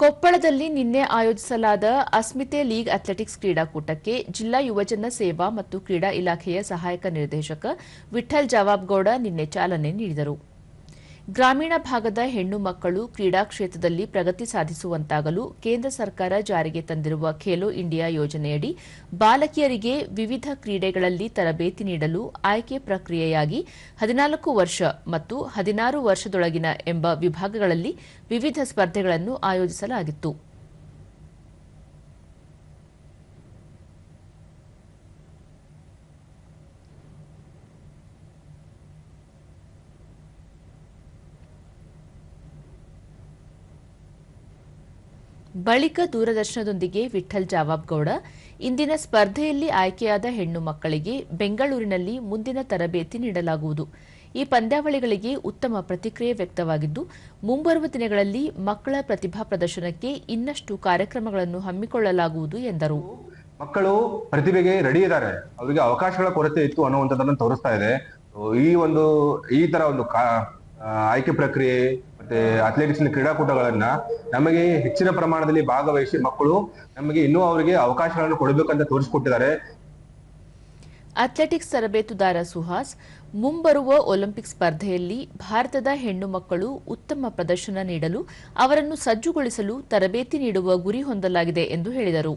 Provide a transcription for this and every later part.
ಕೊಪ್ಪಳದಲ್ಲಿ ನಿನ್ನೆ ಆಯೋಜಿಸಲಾದ ಅಸ್ಮಿತೆ ಲೀಗ್ ಅಥ್ಲೆಟಿಕ್ಸ್ ಕ್ರೀಡಾಕೂಟಕ್ಕೆ ಜಿಲ್ಲಾ ಯುವಜನ ಸೇವಾ ಮತ್ತು ಕ್ರೀಡಾ ಇಲಾಖೆಯ ಸಹಾಯಕ ನಿರ್ದೇಶಕ ವಿಠಲ್ ಜವಾಬ್ಗೌಡ ನಿನ್ನೆ ಚಾಲನೆ ನೀಡಿದರು. ಗ್ರಾಮೀಣ ಭಾಗದ ಹೆಣ್ಣು ಮಕ್ಕಳು ಕ್ರೀಡಾ ಕ್ಷೇತ್ರದಲ್ಲಿ ಪ್ರಗತಿ ಸಾಧಿಸುವಂತಾಗಲು ಕೇಂದ್ರ ಸರ್ಕಾರ ಜಾರಿಗೆ ತಂದಿರುವ ಖೇಲೋ ಇಂಡಿಯಾ ಯೋಜನೆಯಡಿ ಬಾಲಕಿಯರಿಗೆ ವಿವಿಧ ಕ್ರೀಡೆಗಳಲ್ಲಿ ತರಬೇತಿ ನೀಡಲು ಆಯ್ಕೆ ಪ್ರಕ್ರಿಯೆಯಾಗಿ ಹದಿನಾಲ್ಕು ವರ್ಷ ಮತ್ತು ಹದಿನಾರು ವರ್ಷದೊಳಗಿನ ಎಂಬ ವಿಭಾಗಗಳಲ್ಲಿ ವಿವಿಧ ಸ್ಪರ್ಧೆಗಳನ್ನು ಆಯೋಜಿಸಲಾಗಿತ್ತು. ಬಳಿಕ ದೂರದರ್ಶನದೊಂದಿಗೆ ವಿಠಲ್ ಜಾವಾಬ್ಗೌಡ, ಇಂದಿನ ಸ್ಪರ್ಧೆಯಲ್ಲಿ ಆಯ್ಕೆಯಾದ ಹೆಣ್ಣು ಮಕ್ಕಳಿಗೆ ಬೆಂಗಳೂರಿನಲ್ಲಿ ಮುಂದಿನ ತರಬೇತಿ ನೀಡಲಾಗುವುದು. ಈ ಪಂದ್ಯಾವಳಿಗಳಿಗೆ ಉತ್ತಮ ಪ್ರತಿಕ್ರಿಯೆ ವ್ಯಕ್ತವಾಗಿದ್ದು, ಮುಂಬರುವ ದಿನಗಳಲ್ಲಿ ಮಕ್ಕಳ ಪ್ರತಿಭಾ ಪ್ರದರ್ಶನಕ್ಕೆ ಇನ್ನಷ್ಟು ಕಾರ್ಯಕ್ರಮಗಳನ್ನು ಹಮ್ಮಿಕೊಳ್ಳಲಾಗುವುದು ಎಂದರು. ಮಕ್ಕಳು ಪ್ರತಿಭೆಗೆ ರೆಡಿ ಇದ್ದಾರೆ. ಅವರಿಗೆ ಅವಕಾಶಗಳ ಕೊರತೆ ಇತ್ತು ಅನ್ನುವಂಥದ್ದನ್ನು ತೋರಿಸ್ತಾ ಇದೆ. ಈ ಒಂದು, ಈ ತರ ಒಂದು ಆಯ್ಕೆ ಪ್ರಕ್ರಿಯೆ ಮತ್ತೆ ಅಥ್ಲೆಟಿಕ್ಸ್ ಕ್ರೀಡಾಕೂಟಗಳನ್ನ ನಮಗೆ ಹೆಚ್ಚಿನ ಪ್ರಮಾಣದಲ್ಲಿ ಭಾಗವಹಿಸಿ ಮಕ್ಕಳು ನಮಗೆ ಇನ್ನೂ ಅವರಿಗೆ ಅವಕಾಶಗಳನ್ನು ಕೊಡಬೇಕಂತ ತೋರಿಸ್ಕೊಟ್ಟಿದ್ದಾರೆ. ಅಥ್ಲೆಟಿಕ್ಸ್ ತರಬೇತುದಾರ ಸುಹಾಸ್ ಮುಂಬರುವ ಒಲಿಂಪಿಕ್ ಸ್ಪರ್ಧೆಯಲ್ಲಿ ಭಾರತದ ಹೆಣ್ಣು ಮಕ್ಕಳು ಉತ್ತಮ ಪ್ರದರ್ಶನ ನೀಡಲು ಅವರನ್ನು ಸಜ್ಜುಗೊಳಿಸಲು ತರಬೇತಿ ನೀಡುವ ಗುರಿ ಹೊಂದಲಾಗಿದೆ ಎಂದು ಹೇಳಿದರು.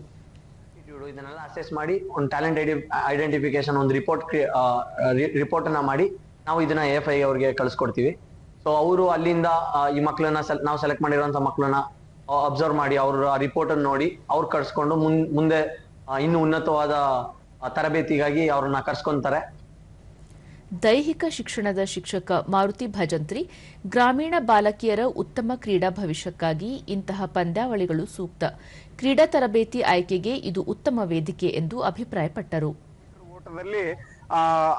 ಇದನ್ನೆಲ್ಲ ಅಸೆಸ್ ಮಾಡಿ ಒಂದು ಟ್ಯಾಲೆಂಟ್ ಐಡೆಂಟಿಫಿಕೇಶನ್ ಒಂದು ರಿಪೋರ್ಟ್ ರಿಪೋರ್ಟ್ ಅನ್ನ ಮಾಡಿ ನಾವು ಇದನ್ನ ಎಫ್ ಐ ಅವ್ರಿಗೆ ಕಳಿಸ್ಕೊಡ್ತೀವಿ. ಸೊ ಅವರು ಅಲ್ಲಿಂದ ಈ ಮಕ್ಕಳನ್ನ ನಾವು ಸೆಲೆಕ್ಟ್ ಮಾಡಿರುವಂತ ಮಕ್ಕಳನ್ನ ಅಬ್ಸರ್ವ್ ಮಾಡಿ ಅವ್ರ ರಿಪೋರ್ಟ್ ಅನ್ನು ನೋಡಿ ಅವ್ರ ಕರ್ಸ್ಕೊಂಡು ಮುನ್- ಮುಂದೆ ಇನ್ನು ಉನ್ನತವಾದ ತರಬೇತಿಗಾಗಿ ಅವ್ರನ್ನ ಕರ್ಸ್ಕೊಂತಾರೆ. ದೈಹಿಕ ಶಿಕ್ಷಣದ ಶಿಕ್ಷಕ ಮಾರುತಿ ಭಜಂತ್ರಿ ಗ್ರಾಮೀಣ ಬಾಲಕಿಯರ ಉತ್ತಮ ಕ್ರೀಡಾ ಭವಿಷ್ಯಕ್ಕಾಗಿ ಇಂತಹ ಪಂದ್ಯಾವಳಿಗಳು ಸೂಕ್ತ. ಕ್ರೀಡಾ ತರಬೇತಿ ಆಯ್ಕೆಗೆ ಇದು ಉತ್ತಮ ವೇದಿಕೆ ಎಂದು ಅಭಿಪ್ರಾಯಪಟ್ಟರು.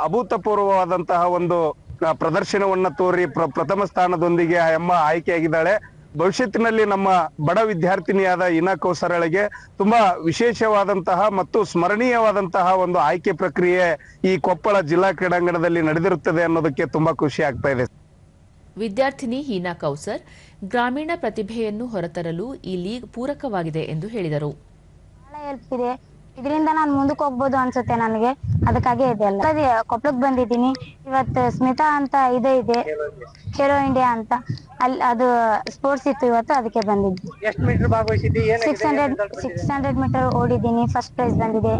ಅಭೂತಪೂರ್ವವಾದಂತಹ ಒಂದು ಪ್ರದರ್ಶನವನ್ನ ತೋರಿ ಪ್ರ- ಪ್ರಥಮ ಸ್ಥಾನದೊಂದಿಗೆ ಆ ಅಮ್ಮ ಆಯ್ಕೆಯಾಗಿದ್ದಾಳೆ. ಭವಿಷ್ಯತ್ತಿನಲ್ಲಿ ನಮ್ಮ ಬಡ ವಿದ್ಯಾರ್ಥಿನಿಯಾದ ಇನಾ ಕೌಸರಳಿಗೆ ತುಂಬಾ ವಿಶೇಷವಾದಂತಹ ಮತ್ತು ಸ್ಮರಣೀಯವಾದಂತಹ ಒಂದು ಆಯ್ಕೆ ಪ್ರಕ್ರಿಯೆ ಈ ಕೊಪ್ಪಳ ಜಿಲ್ಲಾ ಕ್ರೀಡಾಂಗಣದಲ್ಲಿ ನಡೆದಿರುತ್ತದೆ ಅನ್ನೋದಕ್ಕೆ ತುಂಬಾ ಖುಷಿ ಆಗ್ತಾ ಇದೆ. ವಿದ್ಯಾರ್ಥಿನಿ ಹೀನಾ ಕೌಸರ್ ಗ್ರಾಮೀಣ ಪ್ರತಿಭೆಯನ್ನು ಹೊರತರಲು ಈ ಲೀಗ್ ಪೂರಕವಾಗಿದೆ ಎಂದು ಹೇಳಿದರು. ಬಹಳ ಹೆಲ್ಪ್ ಇದೆ ಇದರಿಂದ ನಾನು ಮುಂದಕ್ಕೆ ಹೋಗ್ಬೋದು ಅನ್ಸುತ್ತೆ ನನಗೆ. ಅದಕ್ಕಾಗಿ ಇದೆ ಅಲ್ಲ ಅದೇ ಕೊಪ್ಪಳಕ್ಕೆ ಬಂದಿದ್ದೀನಿ. ಇವತ್ತು ಸ್ಮಿತಾ ಅಂತ ಇದೇ ಇದೆ. ಖೇಲೋ ಇಂಡಿಯಾ ಅಂತ. ಅಲ್ಲಿ ಅದು ಸ್ಪೋರ್ಟ್ಸ್ ಇತ್ತು ಇವತ್ತು ಅದಕ್ಕೆ ಬಂದಿದ್ದೆ. ಎಷ್ಟು metre ಭಾಗವಹಿಸಿದ್ದಿ? Six hundred six hundred metre ಓಡಿದ್ದೀನಿ. First prize ಬಂದಿದೆ.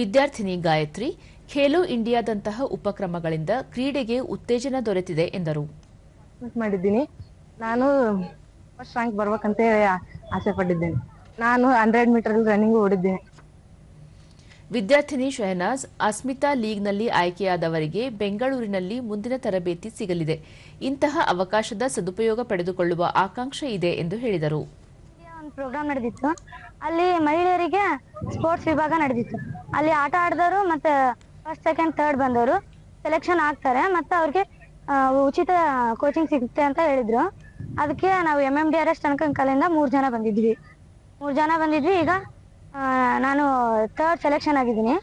ವಿದ್ಯಾರ್ಥಿನಿ ಗಾಯತ್ರಿ ಖೇಲೋ ಇಂಡಿಯಾದಂತಹ ಉಪಕ್ರಮಗಳಿಂದ ಕ್ರೀಡೆಗೆ ಉತ್ತೇಜನ ದೊರೆತಿದೆ ಎಂದರು. ಮಾಡಿದ್ದೀನಿ. ನಾನು ಫಸ್ಟ್ ರ್ಯಾಂಕ್ ಬರ್ಬೇಕಂತ ಆಸೆ ಪಟ್ಟಿದ್ದೇನೆ. ನಾನು ಹಂಡ್ರೆಡ್ ಮೀಟರ್ ರನ್ನಿಂಗ್ ಓಡಿದ್ದೇನೆ. ವಿದ್ಯಾರ್ಥಿನಿ ಶೆಹನಾಜ್ ಅಸ್ಮಿತಾ ಲೀಗ್ನಲ್ಲಿ ಆಯ್ಕೆಯಾದವರಿಗೆ ಬೆಂಗಳೂರಿನಲ್ಲಿ ಮುಂದಿನ ತರಬೇತಿ ಸಿಗಲಿದೆ. ಇಂತಹ ಅವಕಾಶದ ಸದುಪಯೋಗ ಪಡೆದುಕೊಳ್ಳುವ ಆಕಾಂಕ್ಷೆ ಇದೆ ಎಂದು ಹೇಳಿದರು. ಒಂದು ಪ್ರೋಗ್ರಾಮ್ ನಡೆದಿತ್ತು. ಅಲ್ಲಿ ಮಹಿಳೆಯರಿಗೆ ಸ್ಪೋರ್ಟ್ಸ್ ವಿಭಾಗ ನಡೆದಿತ್ತು. ಅಲ್ಲಿ ಆಟ ಆಡಿದವರು ಮತ್ತೆ ಫಸ್ಟ್ ಸೆಕೆಂಡ್ ಥರ್ಡ್ ಬಂದವರು ಸೆಲೆಕ್ಷನ್ ಆಗ್ತಾರೆ ಮತ್ತೆ ಅವ್ರಿಗೆ ಉಚಿತ ಕೋಚಿಂಗ್ ಸಿಗುತ್ತೆ ಅಂತ ಹೇಳಿದ್ರು. ಅದಕ್ಕೆ ನಾವು M M D R S ತನಕ ಕಲೆಯಿಂದ ಮೂರ್ ಜನ ಬಂದಿದ್ವಿ. ಮೂರ್ ಜನ ಬಂದಿದ್ವಿ ಈಗ. ನಾನು ಥರ್ಡ್ ಸೆಲೆಕ್ಷನ್ ಆಗಿದ್ದೀನಿ.